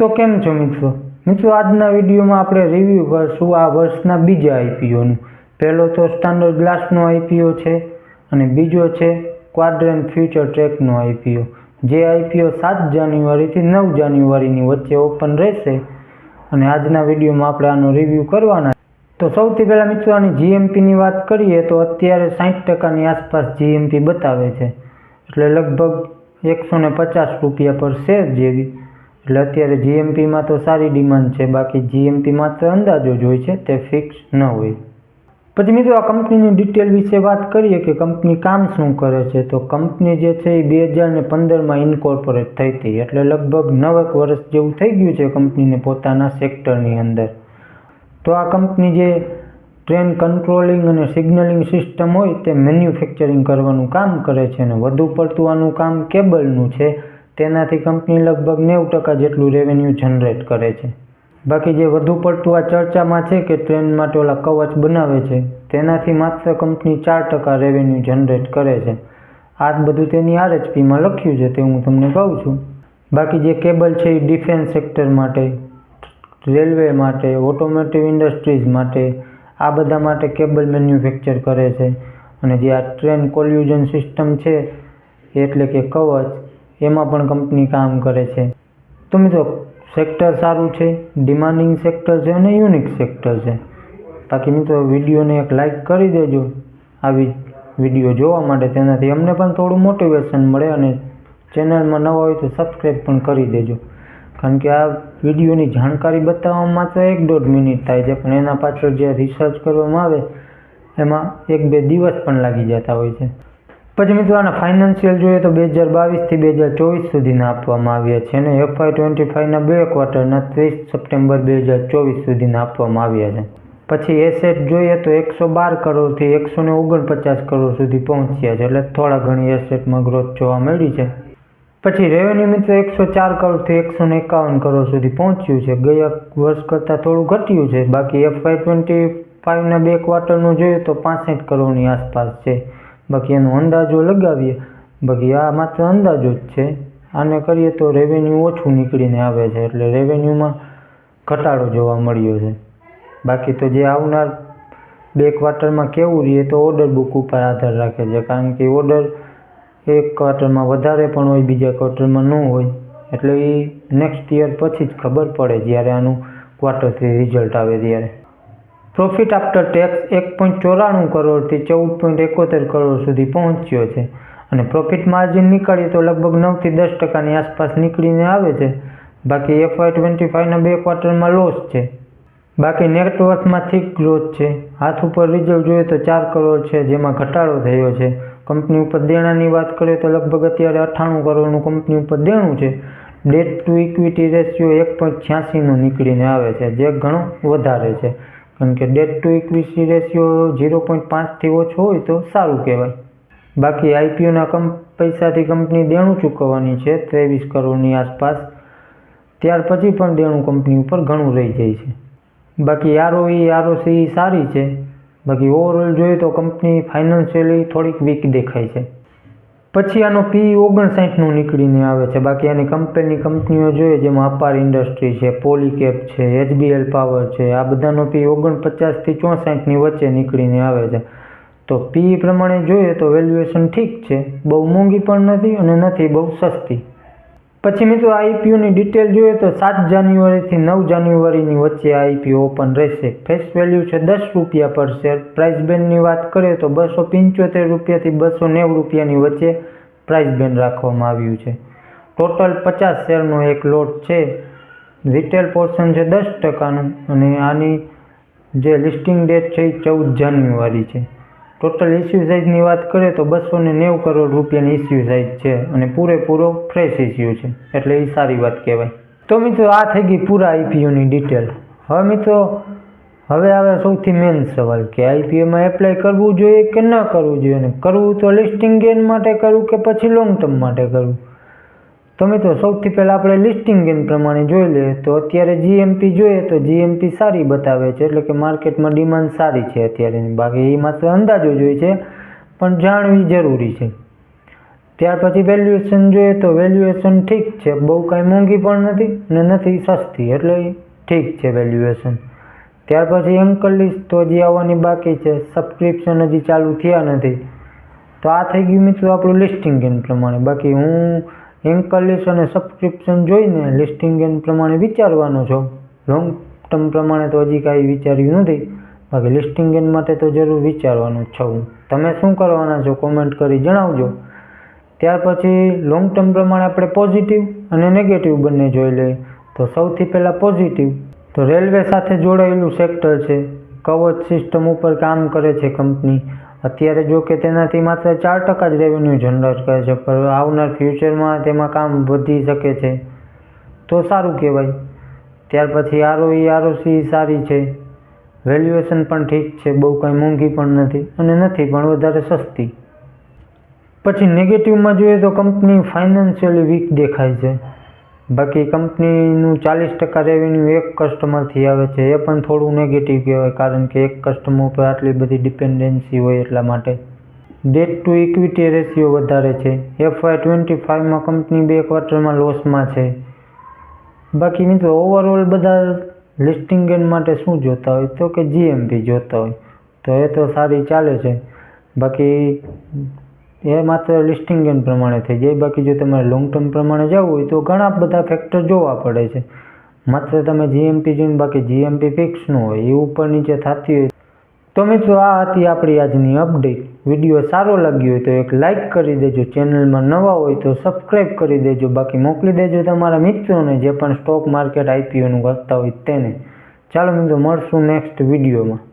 તો કેમ છો મિત્રો? મિત્રો, આજના વિડીયોમાં આપણે રિવ્યૂ કરશું આ વર્ષના બીજા આઈપીઓનું પહેલો તો સ્ટાન્ડર્ડ ગ્લાસનો આઈપીઓ છે અને બીજો છે ક્વાડ્રેન ફ્યુચર ટ્રેકનો આઈપીઓ જે આઈપીઓ સાત જાન્યુઆરીથી નવ જાન્યુઆરીની વચ્ચે ઓપન રહેશે અને આજના વિડીયોમાં આપણે આનો રિવ્યૂ કરવાના તો સૌથી પહેલાં મિત્રો, આની જીએમપીની વાત કરીએ તો અત્યારે સાઠ ટકાની આસપાસ જીએમપી બતાવે છે. એટલે લગભગ એકસો પચાસ રૂપિયા પર શેર જેવી એટલે અત્યારે જીએમપીમાં તો સારી ડિમાન્ડ છે, બાકી જીએમપી માત્ર અંદાજો જ હોય છે, તે ફિક્સ ન હોય. પછી મિત્રો આ કંપનીની ડિટેલ વિશે વાત કરીએ કે કંપની કામ શું કરે છે, તો કંપની જે છે એ બે હજાર ને પંદરમાં ઇન્કોર્પોરેટ થઈ હતી, એટલે લગભગ નવેક વર્ષ જેવું થઈ ગયું છે કંપનીને પોતાના સેક્ટરની અંદર. તો આ કંપની જે ટ્રેન કંટ્રોલિંગ અને સિગ્નલિંગ સિસ્ટમ હોય, તે મેન્યુફેક્ચરિંગ કરવાનું કામ કરે છે અને વધુ પડતું આનું કામ કેબલનું છે. તેનાથી કંપની લગભગ નેવું ટકા જેટલું રેવન્યુ જનરેટ કરે છે. બાકી જે વધુ પડતું આ ચર્ચામાં છે કે ટ્રેન માટે ઓલા કવચ બનાવે છે, તેનાથી માત્ર કંપની ચાર ટકા રેવન્યુ જનરેટ કરે છે. આ બધું તેની આરએચપીમાં લખ્યું છે તે હું તમને કહું છું. બાકી જે કેબલ છે એ ડિફેન્સ સેક્ટર માટે રેલવે માટે ઓટોમેટિવ ઇન્ડસ્ટ્રીઝ માટે, આ બધા માટે કેબલ મેન્યુફેક્ચર કરે છે. અને જે આ ટ્રેન કોલ્યુઝન સિસ્ટમ છે, એટલે કે કવચ એમાં પણ કંપની કામ કરે છે. તો મિત્રો સેક્ટર સારું છે ડિમાન્ડિંગ સેક્ટર છે અને યુનિક સેક્ટર છે. બાકી મિત્રો, વિડીયોને એક લાઈક કરી દેજો. આવી વીડિયો જોવા માટે તેનાથી અમને પણ થોડું મોટિવેશન મળે અને ચેનલમાં નવા હોય તો સબસ્ક્રાઈબ પણ કરી દેજો. કારણ કે આ વિડીયોની જાણકારી બતાવવામાં માત્ર એક દોઢ મિનિટ થાય છે, પણ એના પાછળ જે રિસર્ચ કરવામાં આવે, એમાં એક બે દિવસ પણ લાગી જતા હોય છે. પછી મિત્રો આના ફાઇનાન્શિયલ જોઈએ તો બે હજાર બાવીસથી બે હજાર ચોવીસ સુધીના આપવામાં આવ્યા છે અને એફઆઈ ટ્વેન્ટી ફાઇવના બે ક્વાર્ટરના ત્રીસ સપ્ટેમ્બર બે હજાર ચોવીસ સુધીના આપવામાં આવ્યા છે. પછી એસેટ જોઈએ તો એકસો બાર કરોડથી એકસો ને ઓગણપચાસ કરોડ સુધી પહોંચ્યા છે એટલે થોડા ઘણી એસેટમાં ગ્રોથ જોવા મળી છે. પછી રેવન્યુ મિત્રો એકસો ચાર કરોડથી એકસો ને એકાવન કરોડ સુધી પહોંચ્યું છે. ગયા વર્ષ કરતાં થોડું ઘટ્યું છે. બાકી એફઆઈ ટ્વેન્ટી ફાઇવના બે ક્વાર્ટરનું જોઈએ તો પાસઠ કરોડની આસપાસ છે. બાકી એનો અંદાજો લગાવીએ. બાકી આ માત્ર અંદાજો જ છે. આને કરીએ તો રેવન્યુ ઓછું નીકળીને આવે છે, એટલે રેવન્યુમાં ઘટાડો જોવા મળ્યો છે. બાકી તો જે આવનાર બે ક્વાર્ટરમાં કેવું રહીએ તો ઓર્ડર બુક ઉપર આધાર રાખે છે. કારણ કે ઓર્ડર એક ક્વાર્ટરમાં વધારે પણ હોય, બીજા ક્વાર્ટરમાં ન હોય. એટલે એ નેક્સ્ટ યર પછી જ ખબર પડે જ્યારે આનું ક્વાર્ટર થ્રી રિઝલ્ટ આવે ત્યારે. પ્રોફિટ આફ્ટર ટેક્સ એક પોઈન્ટ ચોરાણું કરોડથી ચૌદ પોઈન્ટ એકોતેર કરોડ સુધી પહોંચ્યો છે અને પ્રોફિટ માર્જિન નીકળીએ તો લગભગ નવથી દસ ટકાની આસપાસ નીકળીને આવે છે. બાકી એફવાય ટ્વેન્ટી ફાઇવના બે ક્વાર્ટરમાં લોસ છે. બાકી નેટવર્થમાં થીક ગ્રોથ છે. હાથ ઉપર રિઝલ્ટ જોઈએ તો ચાર કરોડ છે જેમાં ઘટાડો થયો છે. કંપની ઉપર દેણાની વાત કરીએ તો લગભગ અત્યારે અઠ્ઠાણું કરોડનું કંપની ઉપર દેણું છે. ડેટ ટુ ઇક્વિટી રેશિયો એક પોઈન્ટ છ્યાસીનો નીકળીને આવે છે, જે ઘણો વધારે છે. કારણ કે debt to equity ratio zero point પાંચથી ઓછો હોય તો સારું કહેવાય. બાકી આઈપીઓના કમ, પૈસાથી કંપની દેણું ચૂકવવાની છે, ત્રેવીસ કરોડની આસપાસ. ત્યાર પછી પણ દેણું કંપની ઉપર ઘણું રહી જાય છે. બાકી આરઓઈ આરઓસી સારી છે. બાકી ઓવરઓલ જોઈએ તો કંપની ફાઇનાન્શિયલી થોડીક વીક દેખાય છે. પછી આનો પી ઓગણસાઠનું નીકળીને આવે છે. બાકી આની કંપની કંપનીઓ જોઈએ, જેમાં અપાર ઇન્ડસ્ટ્રી છે પોલીકેપ છે એચબીએલ પાવર છે, આ બધાનો પી ઓગણપચાસથી ચોસાઠની વચ્ચે નીકળીને આવે છે. તો પી પ્રમાણે જોઈએ તો વેલ્યુએશન ઠીક છે. બહુ મોંઘી પણ નથી અને નથી બહુ સસ્તી. પછી મિત્રો આઈપીઓની ડિટેલ જોઈએ તો સાત જાન્યુઆરીથી નવ જાન્યુઆરીની વચ્ચે આઈપીઓ ઓપન રહેશે. ફેસ વેલ્યુ છે દસ રૂપિયા પર શેર પ્રાઇસ બેન્ડની વાત કરીએ તો બસો પંચોતેર રૂપિયાથી બસો નેવું રૂપિયાની વચ્ચે પ્રાઇસ બેન્ડ રાખવામાં આવ્યું છે. ટોટલ પચાસ શેરનો એક લોટ છે. રિટેલ પોર્શન છે દસ ટકાનું અને આની જે લિસ્ટિંગ ડેટ છે એ ચૌદ જાન્યુઆરી છે. ટોટલ ઇસ્યુ સાઇઝની વાત કરીએ તો બસો ને નેવું કરોડ રૂપિયાની ઇસ્યુ સાઇઝ છે અને પૂરેપૂરો ફ્રેશ ઇસ્યુ છે. એટલે એ સારી વાત કહેવાય. તો મિત્રો, આ થઈ ગઈ પૂરા આઈપીઓની ડિટેલ હવે મિત્રો, હવે આવે સૌથી મેઇન સવાલ કે આઈપીઓમાં એપ્લાય કરવું જોઈએ કે ન કરવું જોઈએ? અને કરવું તો લિસ્ટિંગ ગેન માટે કરવું કે પછી લોંગ ટર્મ માટે કરવું તો મિત્રો, સૌથી પહેલાં આપણે લિસ્ટિંગ ગેન પ્રમાણે જોઈ લઈએ. તો અત્યારે જીએમપી જોઈએ તો જીએમપી સારી બતાવે છે. એટલે કે માર્કેટમાં ડિમાન્ડ સારી છે અત્યારે. બાકી એ માત્ર અંદાજો જોઈએ છે. પણ જાણવી જરૂરી છે. ત્યાર પછી વેલ્યુએશન જોઈએ તો વેલ્યુએશન ઠીક છે. બહુ કાંઈ મોંઘી પણ નથી ને નથી સસ્તી. એટલે ઠીક છે વેલ્યુએશન ત્યાર પછી એન્કલ લિસ્ટ તો હજી આવવાની બાકી છે. સબસ્ક્રિપ્શન હજી ચાલુ થયા નથી. તો આ થઈ ગયું મિત્રો આપણું લિસ્ટિંગ ગેન પ્રમાણે. બાકી હું એન્કર અને સબસ્ક્રિપ્શન જોઈને લિસ્ટિંગ ગેન પ્રમાણે વિચારવાનો છો. લોંગ ટર્મ પ્રમાણે તો હજી કાંઈ વિચાર્યું નથી. બાકી લિસ્ટિંગ ગેન માટે તો જરૂર વિચારવાનું જ છું. તમે શું કરવાના છો કોમેન્ટ કરી જણાવજો. ત્યાર પછી લોંગ ટર્મ પ્રમાણે આપણે પોઝિટિવ અને નેગેટિવ બંને જોઈ લઈએ. તો સૌથી પહેલાં પોઝિટિવ તો રેલવે સાથે જોડાયેલું સેક્ટર છે. કવચ સિસ્ટમ ઉપર કામ કરે છે કંપની અત્યારે જો કે તેનાથી માત્ર ચાર ટકા જ રેવન્યુ જનરેટ કરે છે, પણ આવનાર ફ્યુચરમાં તેમાં કામ વધી શકે છે. તો સારું કહેવાય. ત્યાર પછી આરઓઈ આરઓસી સારી છે. વેલ્યુએશન પણ ઠીક છે, બહુ કાંઈ મોંઘી પણ નથી અને નથી પણ વધારે સસ્તી. પછી નેગેટિવમાં જોઈએ તો કંપની ફાઇનાન્શિયલી વીક દેખાય છે. બાકી કંપનીનું ચાલીસ ટકા રેવન્યુ એક કસ્ટમરથી આવે છે. એ પણ થોડું નેગેટિવ કહેવાય, કારણ કે એક કસ્ટમર ઉપર આટલી બધી ડિપેન્ડન્સી હોય એટલા માટે. ડેટ ટુ ઇક્વિટી રેશિયો વધારે છે. એફવાય ટ્વેન્ટી ફાઇવમાં કંપની બે ક્વાર્ટરમાં લોસમાં છે. બાકી મિત્રો ઓવરઓલ બધા લિસ્ટિંગ ગેન માટે શું જોતા હોય? તો કે જીએમપી જોતા હોય. તો એ તો સારી ચાલે છે. બાકી એ માત્ર લિસ્ટિંગ ગેન પ્રમાણે થઈ જાય. બાકી જો તમારે લોંગ ટર્મ પ્રમાણે જવું હોય તો ઘણા બધા ફેક્ટર જોવા પડે છે. માત્ર તમે જીએમપી જોઈને બાકી જીએમપી ફિક્સ ન હોય, એ ઉપર નીચે થતી હોય. તો મિત્રો, આ હતી આપણી આજની અપડેટ વીડિયો સારો લાગ્યો હોય તો એક લાઇક કરી દેજો. ચેનલમાં નવા હોય તો સબસ્ક્રાઈબ કરી દેજો. બાકી મોકલી દેજો તમારા મિત્રોને જે પણ સ્ટોક માર્કેટ આઈપીઓનું કરતા હોય તેને. ચાલો મિત્રો, મળશું નેક્સ્ટ વિડીયોમાં.